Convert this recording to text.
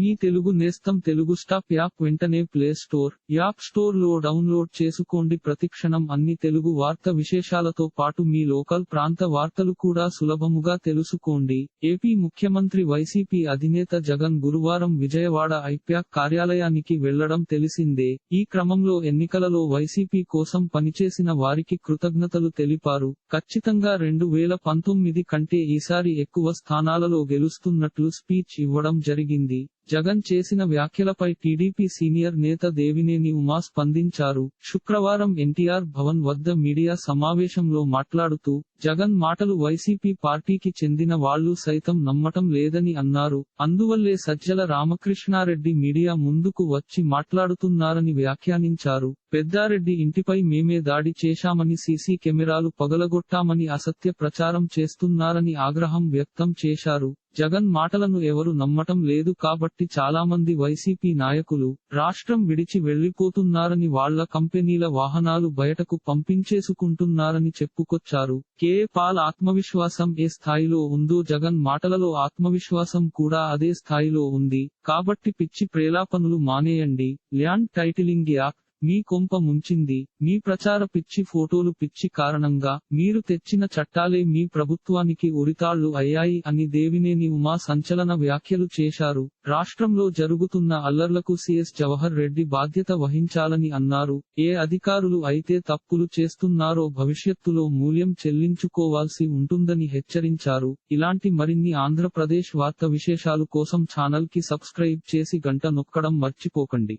మీ తెలుగు నేస్తం Telugu stop app వెంటనే play store app స్టోర్లో డౌన్లోడ్ చేసుకోండి. ప్రతిక్షణం అన్ని తెలుగు వార్త విశేషాలతో పాటు మీ లోకల్ ప్రాంత వార్తలు కూడా సులభముగా తెలుసుకోండి. ఏపీ ముఖ్యమంత్రి వైసీపీ అధినేత జగన్ గురువారం విజయవాడ ఐప్యాక్ కార్యాలయానికి వెళ్ళడం తెలిసిందే. ఈ క్రమంలో ఎన్నికలలో వైసీపీ కోసం పనిచేసిన వారికి కృతజ్ఞతలు తెలిపారు. ఖచ్చితంగా రెండు వేల పంతొమ్మిది కంటే ఈసారి ఎక్కువ స్థానాలలో గెలుస్తున్నట్లు స్పీచ్ ఇవ్వడం జరిగింది. జగన్ చేసిన వ్యాఖ్యలపై టీడీపీ సీనియర్ నేత దేవినేని ఉమా స్పందించారు. శుక్రవారం ఎన్టీఆర్ భవన్ వద్ద మీడియా సమావేశంలో మాట్లాడుతూ జగన్ మాటలు వైసీపీ పార్టీకి చెందిన వాళ్ళు సైతం నమ్మటం లేదని అన్నారు. అందువల్లే సజ్జల రామకృష్ణారెడ్డి మీడియా ముందుకు వచ్చి మాట్లాడుతున్నారని వ్యాఖ్యానించారు. పెద్దారెడ్డి ఇంటిపై మేమే దాడి చేశామని సీసీ కెమెరాలు పగలగొట్టామని అసత్య ప్రచారం చేస్తున్నారని ఆగ్రహం వ్యక్తం చేశారు. జగన్ మాటలను ఎవరు నమ్మటం లేదు కాబట్టి చాలామంది వైసీపీ నాయకులు రాష్ట్రం విడిచి వెళ్ళిపోతున్నారని వాళ్ళ కంపెనీల వాహనాలు బయటకు పంపించేసుకుంటున్నారని చెప్పుకొచ్చారు. కే పాల్ ఆత్మవిశ్వాసం ఏ స్థాయిలో ఉందో జగన్ మాటలలో ఆత్మవిశ్వాసం కూడా అదే స్థాయిలో ఉంది. కాబట్టి పిచ్చి ప్రేలాపనులు మానేయండి. ల్యాండ్ టైటిలింగ్ యాక్ట్ మీ కొంప ముంచింది మీ ప్రచార పిచ్చి ఫోటోలు పిచ్చి కారణంగా మీరు తెచ్చిన చట్టాలే మీ ప్రభుత్వానికి ఉరితాళ్ళు అయ్యాయి అని దేవినేని ఉమా సంచలన వ్యాఖ్యలు చేశారు. రాష్ట్రంలో జరుగుతున్న అల్లర్లకు సిఎస్ జవహర్ రెడ్డి బాధ్యత వహించాలని అన్నారు. ఏ అధికారులు అయితే తప్పులు చేస్తున్నారో భవిష్యత్తులో మూల్యం చెల్లించుకోవాల్సి ఉంటుందని హెచ్చరించారు. ఇలాంటి మరిన్ని ఆంధ్రప్రదేశ్ వార్త విశేషాలు కోసం ఛానల్కి సబ్స్క్రైబ్ చేసి గంట నొక్కడం మర్చిపోకండి.